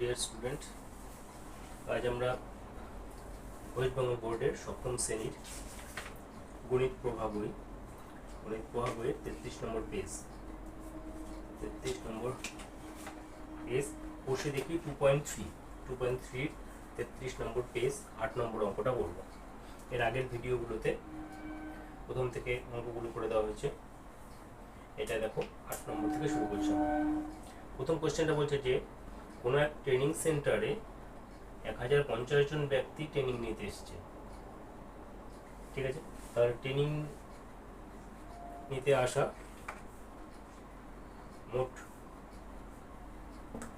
Dear student আজ আমরা ওয়েস্টবেঙ্গল বোর্ডের সপ্তম শ্রেণির গণিত প্রভাব বই, গণিত প্রভাব বইয়ের তেত্রিশ নম্বর পেজ তেত্রিশ নম্বর পেজ বসে দেখি two point three two point থ্রির তেত্রিশ নম্বর পেজ আট নম্বর অঙ্কটা বলব এর আগের ভিডিওগুলোতে প্রথম থেকে অঙ্কগুলো করে দেওয়া হয়েছে। এটা দেখো, আট নম্বর থেকে শুরু করছি প্রথম কোশ্চেনটা বলছে যে কোনো এক ট্রেনিং সেন্টারে এক হাজার পঞ্চাশ জন ব্যক্তি ট্রেনিং নিতে এসছে। ঠিক আছে? তার ট্রেনিং নিতে আসা মোট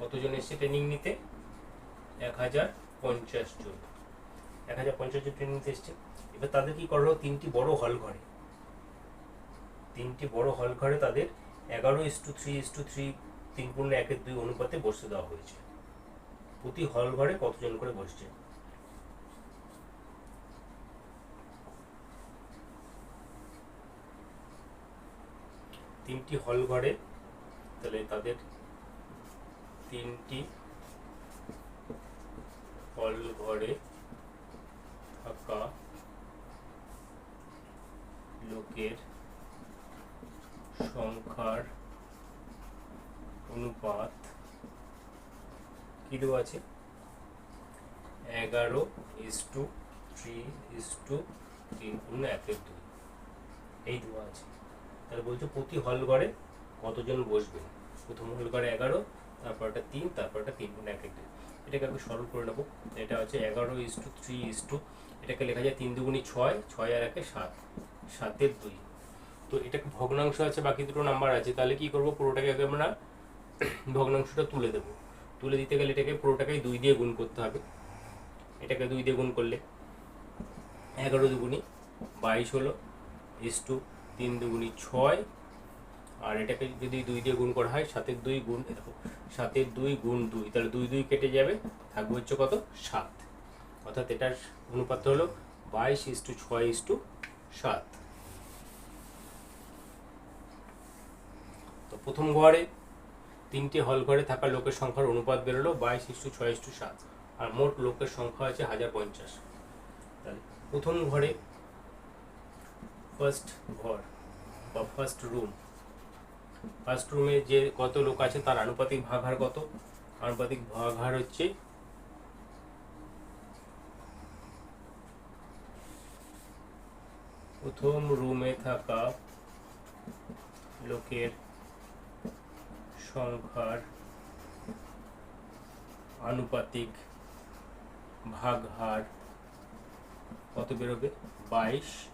কতজন এসছে ট্রেনিং নিতে? এক হাজার পঞ্চাশ জন। এক হাজার পঞ্চাশ জন ট্রেনিং নিতে এসছে। এবার তাদের কি করা তিনটি বড় হল ঘরে। তিনটি বড় হল ঘরে তাদের এগারো is two three is two three তিন পূর্ণ একের দুই অনুপাতে বসতে দেওয়া হয়েছে। প্রতি হল ঘরে কতজন করে বসছে? তিনটি হল ঘরে, তাহলে তাদের তিনটি হল ঘরে থাকা লোকের সংখ্যার অনুপাত কি দেওয়া আছে? এগারো is two three is two তিন পূর্ণ একের দুই। এই দেওয়া আছে। তাহলে বলছে প্রতি হল ঘরে কতজন বসবে? প্রথম হল ঘরে এগারো, তারপরটা তিন তারপরটা তিন পূর্ণ একের দুই। এটাকে আমি সরল করে নেব। এটা হচ্ছে এগারো is two three is two এটাকে লেখা যায় তিন দুগুণি ছয় ছয় আর একে সাত। সাতের দুই। তো এটাকে ভগ্নাংশ আছে, বাকি দুটো নাম্বার আছে। তাহলে কি করব? পুরোটাকে আমরা ভগ্নাংশটা তুলে দেবো। তুলে দিতে গেলে এটাকে পুরোটাকেই দুই দিয়ে গুণ করতে হবে। এটাকে দুই দিয়ে গুণ করলে এগারো দুগুণি বাইশ হলো ইস টু তিন দুগুণি ছয়। আর এটাকে যদি দুই দিয়ে গুণ করা হয়, সাতের দুই গুণ দেখো, সাতের দুই গুণ দুই, তাহলে দুই দুই কেটে যাবে, থাকবে হচ্ছে কত? সাত। অর্থাৎ এটার অনুপাত হলো বাইশ ইস টু ছয় ইস টু সাত। তো প্রথম ঘরে তিনটি হল ঘরে থাকা লোকের সংখ্যার অনুপাত বেরোলো বাইশ ইস্টু ছয় ইস্টু সাত। আর মোট লোকের সংখ্যা আছে হাজার পঞ্চাশ। তাহলে প্রথম ঘরে ফার্স্ট ঘর বা ফার্স্ট রুম ফার্স্ট রুমে যে কত লোক আছে তার আনুপাতিক ভাগহার কত? আনুপাতিক ভাগহার হচ্ছে প্রথম রুমে থাকা লোকের সংখ্যার আনুপাতিক ভাগহার কত বেরোবে? বাইশ।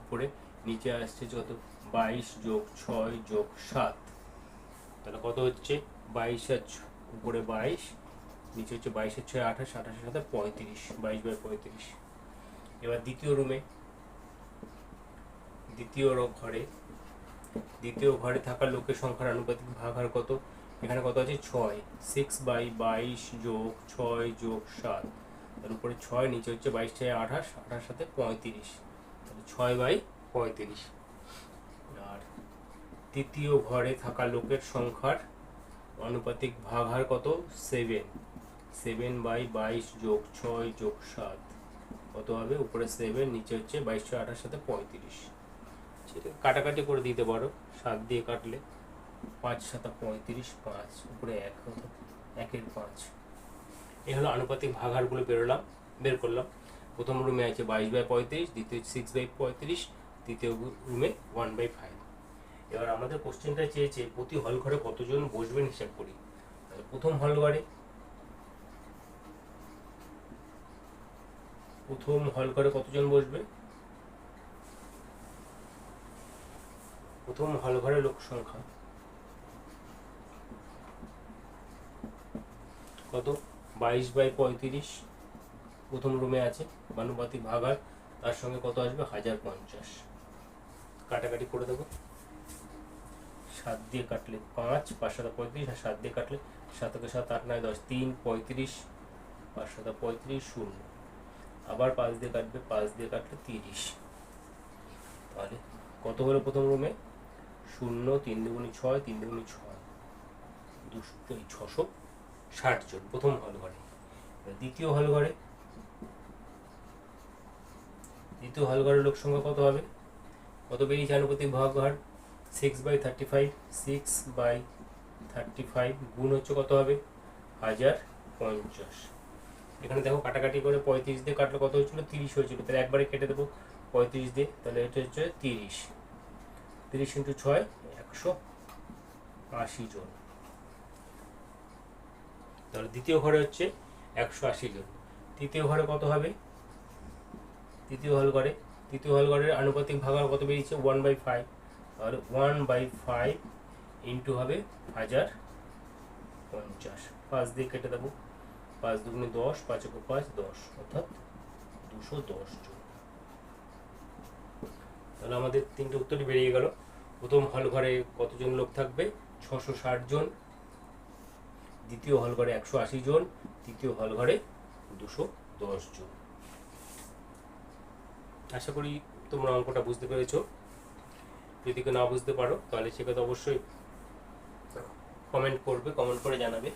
উপরে নিচে আসছে যত? বাইশ যোগ ছয় যোগ সাত। তাহলে কত হচ্ছে? বাইশ আর উপরে বাইশ, নিচে হচ্ছে বাইশের ছয় আঠাশ, আঠাশের সাথে পঁয়ত্রিশ। বাইশ বাই পঁয়ত্রিশ। এবার দ্বিতীয় রুমে দ্বিতীয় ঘরে দ্বিতীয় ঘরে থাকা লোকের সংখ্যার আনুপাতিক ভাগহার কত? এখানে কত আছে? ছয়। সিক্স বাই বাইশ যোগ ছয় যোগ সাত। তার উপরে ছয়, নিচে হচ্ছে বাইশ ছয় আঠাশ আঠাশ সাথে পঁয়ত্রিশ। তাহলে ছয় বাই পঁয়ত্রিশ। আর তৃতীয় ঘরে থাকা লোকের সংখ্যার আনুপাতিক ভাগ ভাগহার কত? সেভেন সেভেন বাই বাইশ যোগ ছয় যোগ সাত। কত হবে? উপরে সেভেন নিচে হচ্ছে বাইশ ছয় আঠাশ সাথে পঁয়ত্রিশ। কাটাকাটি করে দিতে পারো। সাত দিয়ে কাটলে পাঁচ সাতা পঁয়ত্রিশ, পাঁচ উপরে এক হতো, একের পাঁচ। এই হলো আনুপাতিক ভাগারগুলো বেরোলাম বের করলাম। প্রথম রুমে আছে বাইশ বাই পঁয়ত্রিশ, দ্বিতীয় সিক্স বাই পঁয়ত্রিশ তৃতীয় রুমে ওয়ান বাই ফাইভ এবার আমাদের কোশ্চেনটা চেয়েছে, প্রতি হল ঘরে কতজন বসবেন হিসাব করি। প্রথম হল ঘরে প্রথম হল ঘরে কতজন বসবে? প্রথম হল ঘরে লোক সংখ্যা। কত? বাইশ বাই পঁয়ত্রিশ। প্রথম রুমে আছে, বানুপাতিক ভাগার তার সঙ্গে কত আসবে? হাজার পঞ্চাশ। কাটাকাটি করে দেবো। সাত দিয়ে কাটলে পাঁচ পাঁচ সাত পঁয়ত্রিশ, আর সাত দিয়ে কাটলে সাতকে সাত, আট, নয়, দশ, তিন, পঁয়ত্রিশ, পাঁচ সাত পঁয়ত্রিশ, শূন্য। আবার পাঁচ দিয়ে কাটবে, পাঁচ দিয়ে কাটলে তিরিশ। তাহলে কত হলো প্রথম রুমে শূন্য, তিন দুগুণি ছয়, তিন দুগুণি ছয়। দুশো ছশো ষাট জন প্রথম হল ঘরে। দ্বিতীয় হল ঘরে। দ্বিতীয় হল ঘরের লোক সংখ্যা কত হবে? কত বেরিয়েছে আনুপাতিক ভাগ ঘর? Six by thirty five six by thirty five গুণ হচ্ছে কত হবে? হাজার পঞ্চাশ। এখানে দেখো কাটাকাটি করে পঁয়ত্রিশ দিয়ে কাটলে কত হয়েছিল? তিরিশ হয়েছিল। তাহলে একবারে কেটে দেবো। পঁয়ত্রিশ দিয়ে, তাহলে এটা হচ্ছে তিরিশ। তিরিশ ইন্টু ছয়, একশো আশি জন। তাহলে দ্বিতীয় ঘরে হচ্ছে একশো আশি জন। তৃতীয় ঘরে কত হবে? তৃতীয় হল ঘরে, তৃতীয় হল ঘরের আনুপাতিক ভাগার কত বেরিয়েছে? ওয়ান বাই ফাইভ তাহলে ওয়ান বাই ফাইভ ইন্টু হবে হাজার পঞ্চাশ। পাঁচ দিয়ে কেটে দেবো। পাঁচ দুগুণে দশ, পাঁচ একক পাঁচ, দশ। অর্থাৎ দুশো দশ জন। তাহলে আমাদের তিনটে উত্তরই বেরিয়ে গেল। প্রথম হল ঘরে কতজন লোক থাকবে? ছশো ষাট জন। দ্বিতীয় হল ঘরে একশো আশি জন। তৃতীয় হল ঘরে দুশো দশ জন। আশা করি তোমরা অঙ্কটা বুঝতে পেরেছ। যদি কেউ না বুঝতে পারো, তাহলে সেক্ষেত্রে অবশ্যই কমেন্ট করবে কমেন্ট করে জানাবে।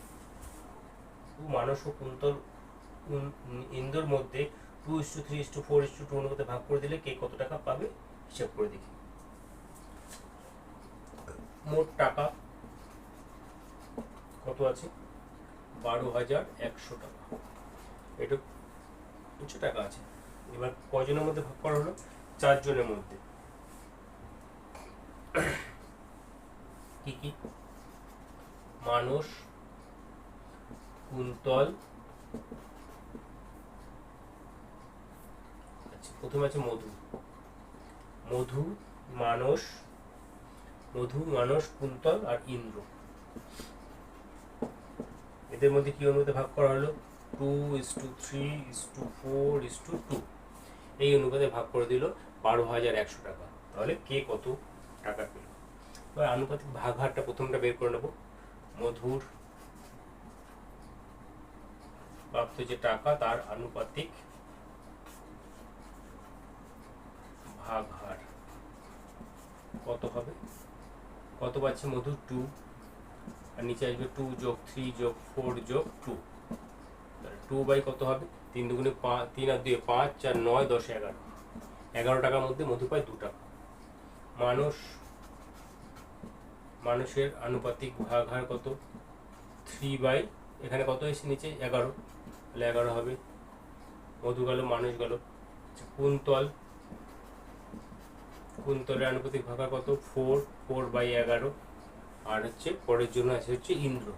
মানুষ ও কুন্তল ইন্দোর মধ্যে two is two three is two four is two two অনুপাতে ভাগ করে দিলে কে কত টাকা পাবে? হিসাব করে দেখি। মোট টাকা কত আছে? বারো হাজার একশো টাকা। এটা কিছু টাকা আছে। এবার কজনের মধ্যে ভাগ করা হলো? চারজনের মধ্যে। কি কি? মানুষ, কুন্তল। আচ্ছা প্রথমে আছে মধু। মধু, মানস মধু, মানস, কুন্তল আর ইন্দ্র। এদের মধ্যে কি অনুপাতে ভাগ করা হলো? Two is two three is two four is two two এই অনুপাতে ভাগ করে দিল বারো হাজার একশো টাকা। তাহলে কে কত টাকা পেল? এবার আনুপাতিক ভাগ হারটা প্রথমটা বের করে নেব। মধুর প্রাপ্ত যে টাকা, তার আনুপাতিক হার কত হবে? কত পাচ্ছে মধু? টু আর নিচে আসবে টু যোগ থ্রি যোগ ফোর যোগ টু টু বাই কত হবে? তিন দুগুণে পাঁচ তিন আর দুই পাঁচ চার নয় দশ এগারো। এগারো টাকার মধ্যে মধু পায় দু টাকা। মানুষ মানুষের আনুপাতিক ভাগ হার কত? থ্রি বাই এখানে কত এসে নিচে? এগারো। তাহলে এগারো হবে। মধু গেল মানুষ গেল। আচ্ছা, কুন্তল কুন্তলের আনুপাতিক হার কত? ফোর ফোর বাই এগারো। আর হচ্ছে পরের জন্য আছে হচ্ছে ইন্দ্র।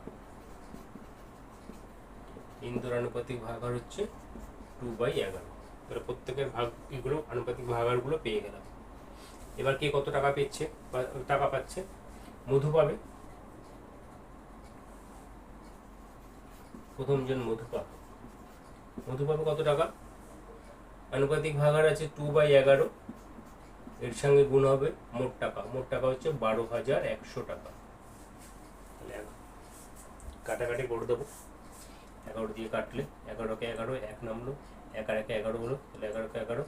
ইন্দ্র আনুপাতিক ভাগার হচ্ছে টু বাই এগারো। তাহলে প্রত্যেকের ভাগ এগুলো, আনুপাতিক ভাগারগুলো পেয়ে গেলাম। এবার কে কত টাকা পেচ্ছে বা টাকা পাচ্ছে? মধু পাবে। প্রথম জন মধু পাবে। মধু পাবে কত টাকা? আনুপাতিক ভাগার আছে টু বাই এগারো। এর সঙ্গে গুণ হবে মোট টাকা। মোট টাকা হচ্ছে বারো হাজার একশো টাকা। কাটাকাটি করে দেবো। এগারো দিয়ে কাটলে এগারোকে এগারো, এক নামলো এক একে এগারো হলো, তাহলে এগারোকে এগারো,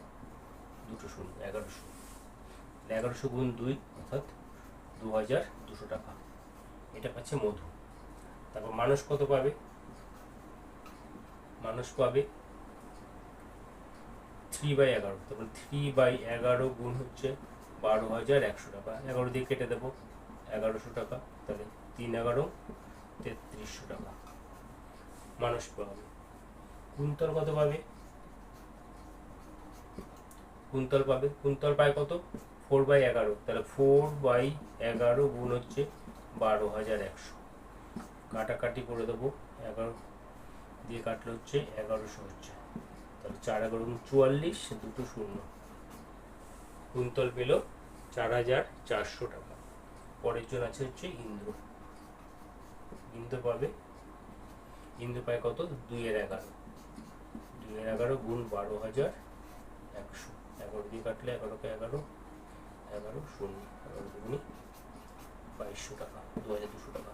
দুটো শূন্য এগারোশো তাহলে এগারোশো গুণ দুই, অর্থাৎ দু হাজার দুশো টাকা। এটা পাচ্ছে মধু। তারপর মানুষ কত পাবে? মানুষ পাবে থ্রি বাই এগারো। তারপর থ্রি বাই এগারো গুণ হচ্ছে বারো হাজার একশো টাকা। এগারো দিয়ে কেটে দেবো, এগারোশো টাকা, তাহলে তিন এগারো, তেত্রিশশো টাকা। মানুষ পাবে। কুন্তল কত পাবে? কুন্তল পাবে। কুন্তল পায় কত? ফোর বাই এগারো। তাহলে ফোর বাই এগারো গুণ হচ্ছে বারো হাজার একশো। কাটাকাটি করে দেবো। এগারো দিয়ে কাটলে হচ্ছে এগারোশো হচ্ছে। তাহলে চার এগারো চুয়াল্লিশ দুটো শূন্য। কুন্তল পেল চার হাজার চারশো টাকা। পরের জন আছে হচ্ছে ইন্দ্র। ইন্দ্র পাবে? ইন্দ্র পায় কত? দুইয়ের এগারো। দুইয়ের এগারো গুণ বারো হাজার একশো। এগারো দিয়ে কাটলে এগারোকে এগারো এগারো শূন্য। এগারো দুগুনি বাইশশো টাকা, দু হাজার দুশো টাকা।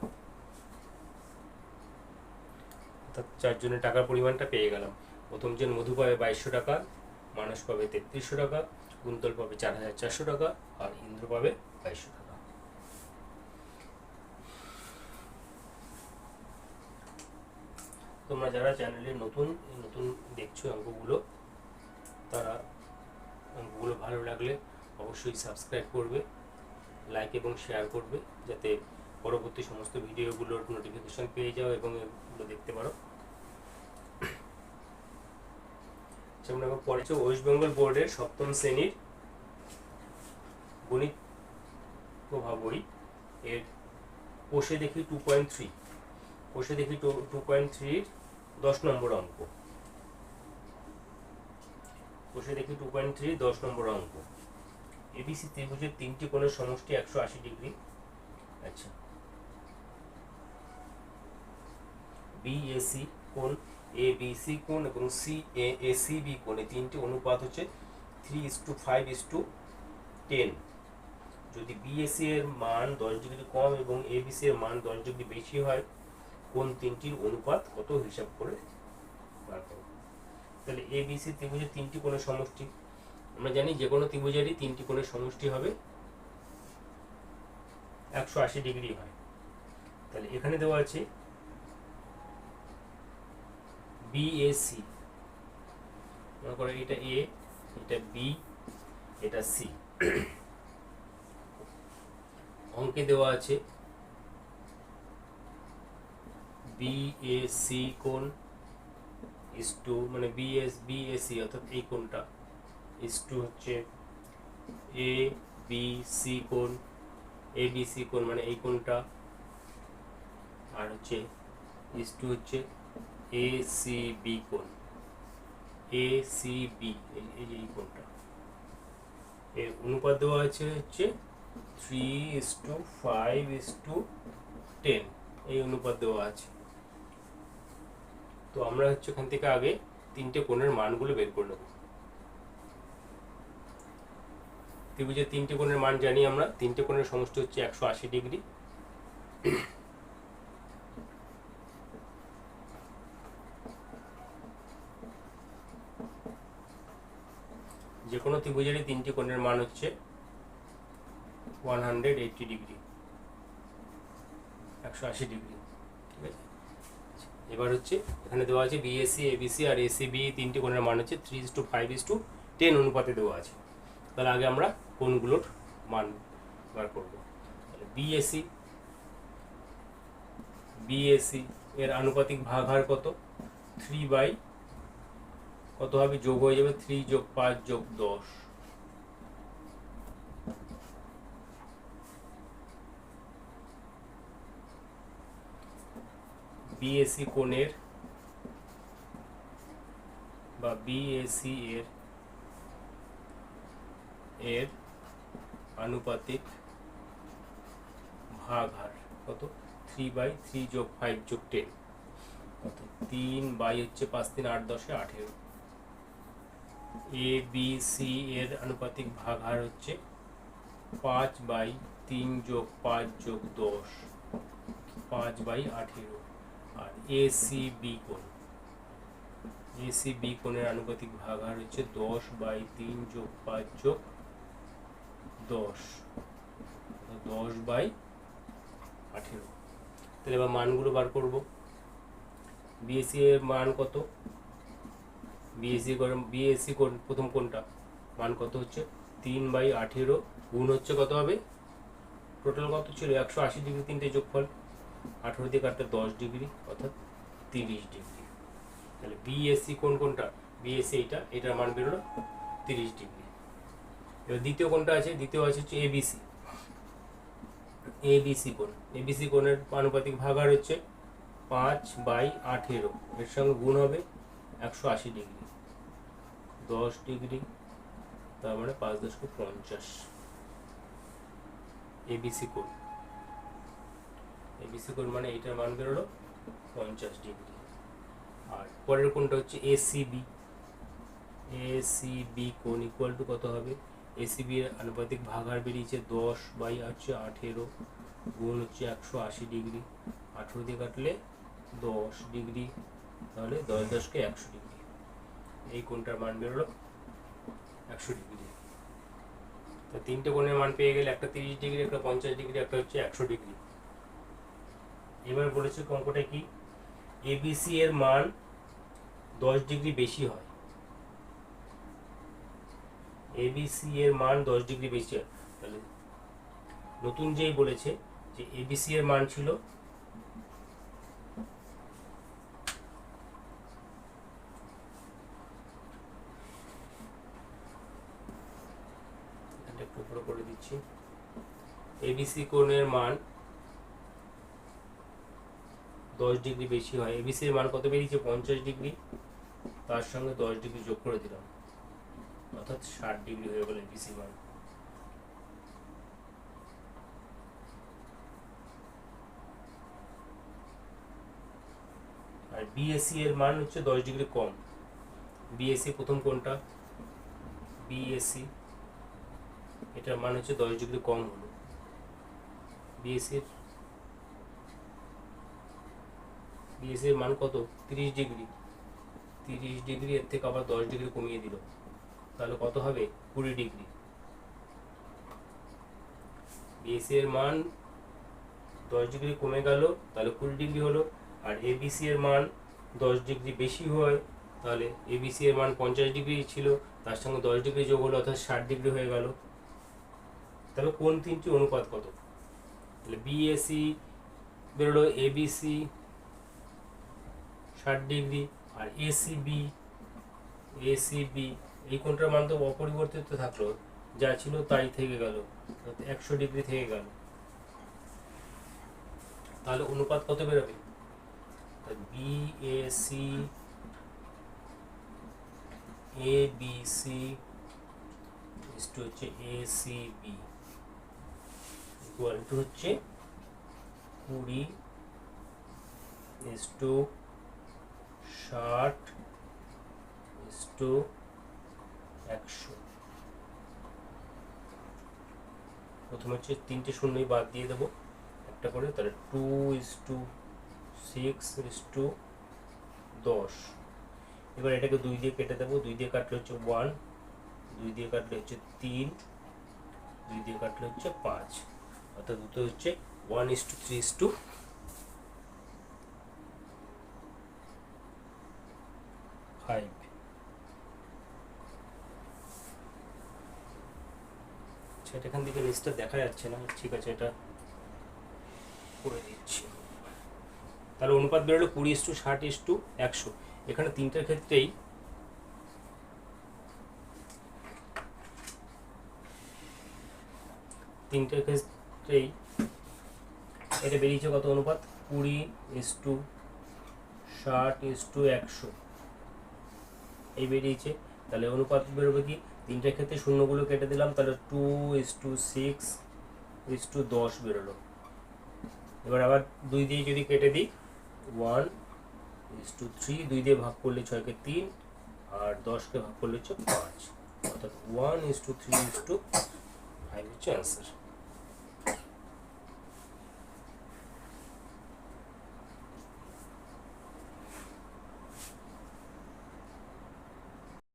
অর্থাৎ চারজনের টাকার পরিমাণটা পেয়ে গেলাম। প্রথম জন মধু পাবে বাইশশো টাকা মানুষ পাবে তেত্রিশশো টাকা, কুন্তল পাবে চার হাজার চারশো টাকা, আর ইন্দ্র পাবে বাইশশো টাকা। তোমরা যারা চ্যানেলে নতুন নতুন দেখছ অঙ্কগুলো, তারা অঙ্কগুলো ভালো লাগলে অবশ্যই সাবস্ক্রাইব করবে, লাইক এবং শেয়ার করবে, যাতে পরবর্তী সমস্ত ভিডিওগুলোর নোটিফিকেশন পেয়ে যাও এবং এগুলো দেখতে পারো। আমরা পড়েছি ওয়েস্ট বেঙ্গল বোর্ডের সপ্তম শ্রেণির গণিত প্রভাব বই এর কোষে দেখি টু পয়েন্ট থ্রি কোষে দেখি টু পয়েন্ট থ্রির দশ নম্বর অঙ্ক। কোষে দেখি টু পয়েন্ট থ্রি দশ নম্বর অঙ্ক। এবিসি ত্রিভুজের তিনটি কোণের সমষ্টি একশো আশি ডিগ্রি। আচ্ছা। বিএসি কোণ এ বিসি কোণ এবং সি এ এসি বি কোণ এই তিনটি অনুপাত হচ্ছে three is two five is two ten যদি বিএসসি এর মান দশ ডিগ্রি কম এবং এবিসি এর মান দশ ডিগ্রি বেশি হয় কোন তিনটির অনুপাত কত হিসাব করে বার করো তাহলে এবিসি ত্রিভুজের তিনটি কোণের সমষ্টি। আমরা জানি যে কোনো ত্রিভুজেরই তিনটি কোণের সমষ্টি হবে একশো আশি ডিগ্রি হয়। তাহলে এখানে দেওয়া আছে বিএসি মনে করো এটা এ এটা বি এটা সি অঙ্কে দেওয়া আছে বিএসি কোণ ইস টু মানে বিএস বিএসি অর্থাৎ এই কোণটা ইস টু হচ্ছে এ বি সি কোণ এ বি সি কোণ মানে এই কোণটা। আর হচ্ছে ইস টু হচ্ছে এ সি বি কোণ। এ সি বি এই যে এই কোণটা। এর অনুপাত দেওয়া আছে হচ্ছে three is two five is two ten এই অনুপাত দেওয়া আছে। তো আমরা হচ্ছে ওখান থেকে আগে তিনটে কোণের মানগুলো বের করে নেব। ত্রিভুজের তিনটে কোণের মান জানি আমরা, তিনটে কোণের সমষ্টি হচ্ছে একশো আশি ডিগ্রি। ত্রিভুজেরই তিনটি কোণের মান হচ্ছে ওয়ান হান্ড্রেড এইটটি ডিগ্রি একশো আশি ডিগ্রি ঠিক আছে? এবার হচ্ছে এখানে দেওয়া আছে বিএসসি এবিসি আর এসিবি তিনটি কোণের মান হচ্ছে three is two five is two ten অনুপাতে দেওয়া আছে। তাহলে আগে আমরা কোণগুলোর মান বার করব। তাহলে বিএসসি বিএসসি এর আনুপাতিক ভাগহার কত? থ্রি বাই কত হবে? যোগ হয়ে যাবে থ্রি যোগ পাঁচ যোগ দশ। বিএসসি কোণের বা বিএসসি এর এর আনুপাতিক ভাগ হার কত? থ্রি বাই থ্রি যোগ ফাইভ যোগ টেন কত? তিন বাই হচ্ছে পাঁচ, তিন, আট, দশে আঠেরো। এ বি সি এর আনুপাতিক ভাগ হার হচ্ছে পাঁচ বাই তিন যোগ পাঁচ যোগ দশ। পাঁচ বাই আঠেরো। আর এ সি বি কোণ। এ সি বি কোণের আনুপাতিক ভাগ হার হচ্ছে দশ বাই তিন যোগ পাঁচ যোগ দশ। দশ বাই আঠেরো। তাহলে এবার মানগুলো বার করব। বিএসসি এর মান কত? বিএসসি বিএসসি কোন, প্রথম কোনটা? মান কত হচ্ছে? তিন বাই আঠেরো, গুণ হচ্ছে কত হবে? টোটাল কত ছিল? একশো আশি ডিগ্রি তিনটে যোগফল। আঠেরো দিয়ে কাটতে দশ ডিগ্রি অর্থাৎ তিরিশ ডিগ্রি তাহলে বিএসসি কোন, কোনটা? বিএসসি এইটা, এটার মান বেরোলো তিরিশ ডিগ্রি এবার দ্বিতীয় কোনটা আছে? দ্বিতীয় আছে হচ্ছে এবিসি এবিসি কোণ এবিসি কোণের আনুপাতিক ভাগার হচ্ছে পাঁচ বাই আঠেরো। এর সঙ্গে গুণ হবে একশো আশি ডিগ্রি দশ ডিগ্রি, তার মানে পাঁচ দশকে পঞ্চাশ। এবিসি কোণ। এবিসি কোণ মানে এইটার মান বেরোলো পঞ্চাশ ডিগ্রি। আর পরের কোণটা হচ্ছে এসিবি এসিবি কোণ ইকুয়াল টু কত হবে? এসিবি এর আনুপাতিক ভাগার বেরিয়েছে দশ বাই হচ্ছে আঠেরো, গুণ হচ্ছে একশো আশি ডিগ্রি। আঠেরো দিয়ে কাটলে দশ ডিগ্রি, তাহলে দশ দশকে একশো ডিগ্রি। এই কোণটার মান বেরোলো? একশো ডিগ্রি। তো তিনটে কোণের মান পেয়ে গেলে একটা তিরিশ ডিগ্রি, একটা পঞ্চাশ ডিগ্রি, একটা হচ্ছে একশো ডিগ্রি। এবার বলেছে অঙ্কটা কি? এবিসি এর মান দশ ডিগ্রি বেশি হয়। এবিসি এর মান দশ ডিগ্রি বেশি হয়। তাহলে নতুন যেই বলেছে যে এবিসি এর মান ছিল এখানটা একটু উপরে করে দিচ্ছি এবিসি কোণের মান দশ ডিগ্রি বেশি হয়। এবিসি এর মান কত বেরিয়েছে? পঞ্চাশ ডিগ্রি। তার সঙ্গে দশ ডিগ্রি যোগ করে দিলাম। অর্থাৎ ষাট ডিগ্রি হয়ে গেল এবিসি মান। আর বিএসসি এর মান হচ্ছে দশ ডিগ্রি কম। বিএসসি প্রথম কোনটা বিএসসি এটার মান হচ্ছে দশ ডিগ্রি কম হলো। বিএসসির বিএসসির মান কত? তিরিশ ডিগ্রি। তিরিশ ডিগ্রি, এর থেকে আবার দশ ডিগ্রি কমিয়ে দিল। তাহলে কত হবে? কুড়ি ডিগ্রি। বিএসসি এর মান দশ ডিগ্রি কমে গেল, তাহলে কুড়ি ডিগ্রি হলো। আর এবিসি এর মান দশ ডিগ্রি বেশি হয়, তাহলে এবিসি এর মান পঞ্চাশ ডিগ্রি ছিল, তার সঙ্গে দশ ডিগ্রি যোগ হলো, অর্থাৎ ষাট ডিগ্রি হয়ে গেল। তবে কোন তিনটি অনুপাত কত? তাহলে বিএসি বেরোলো এবিসি ষাট ডিগ্রি, আর এসিবি এসিবি এই কোনটার মান তো অপরিবর্তিত থাকল, যা ছিল তাই থেকে গেল একশো ডিগ্রি থেকে গেল। তাহলে অনুপাত কত বেরোবে? বিএসি বি সি টু হচ্ছে A C B equal to হচ্ছে কুড়ি ইস টু ষাট ইস টু একশো। প্রথমে হচ্ছে তিনটে শূন্যই বাদ দিয়ে দেবো। একটা করে, তাহলে two is to six is to দশ। এবার এটাকে দুই দিয়ে কেটে দেবো। দুই দিয়ে কাটলে হচ্ছে ওয়ান দুই দিয়ে কাটলে হচ্ছে তিন, দুই দিয়ে কাটলে হচ্ছে পাঁচ। অর্থাৎ দুটো হচ্ছে one is to three is to five আচ্ছা এখান থেকে নিচটা দেখা যাচ্ছে না। ঠিক আছে, এটা করে দিচ্ছি। তাহলে অনুপাত বেরোলো কুড়ি ইস টু ষাট ইস টু একশো। এখানে তিনটার ক্ষেত্রেই তিনটার ক্ষেত্রেই এটা বেরিয়েছে কত অনুপাত? কুড়ি ইস টু ষাট ইস টু একশো। এই বেরিয়েছে। তাহলে অনুপাত বেরোবে কি? তিনটার ক্ষেত্রে শূন্যগুলো কেটে দিলাম, তাহলে two is to six is to দশ বেরোলো। এবার আবার দুই দিয়ে যদি কেটে দিই, ওয়ান ইস টু থ্রি, দুই দিয়ে ভাগ করলে ছয়কে তিন, আর দশকে ভাগ করলে হচ্ছে পাঁচ। অর্থাৎ one is to three is to five হচ্ছে অ্যান্সার।